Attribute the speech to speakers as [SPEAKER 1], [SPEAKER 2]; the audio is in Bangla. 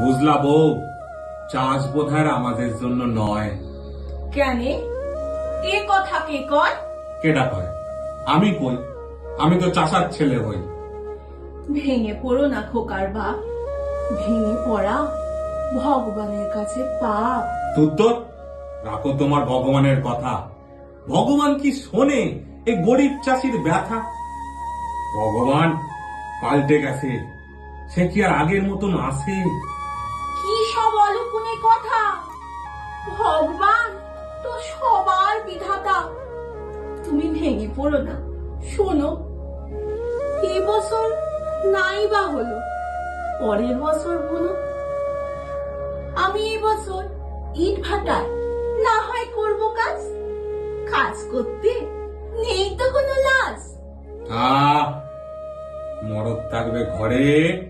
[SPEAKER 1] বুঝলা বউ চাষ বোধহয় আমাদের জন্য নয়।
[SPEAKER 2] কেন? এ কথা কে কয়?
[SPEAKER 1] কেডা কয়? আমি কই? আমি তো চাষার ছেলে হই।
[SPEAKER 2] ভেঙে পড়ো না খোকার বাপ ভেঙে পড়া ভগবানের কাছে পাপ।
[SPEAKER 1] তুত্তর রাখো তোমার ভগবানের কথা। ভগবান কি শোনে এই গরিব চাষির ব্যথা? ভগবান পাল্টে গেছে সে কি আর আগের মতন
[SPEAKER 2] কি সব অলকুনে কথা। ভগবান তো সবার বিধাতা। তুমি ভেঙে পড়ো না, শোনো। বছর নাই বা হলো, পরের বছর বলো আমি এবছর ইট ভাটায় না হয় করব কাজ। কাজ করতে নেই তো কোনো লাজ।
[SPEAKER 1] আহ মরদ থাকবে ঘরে।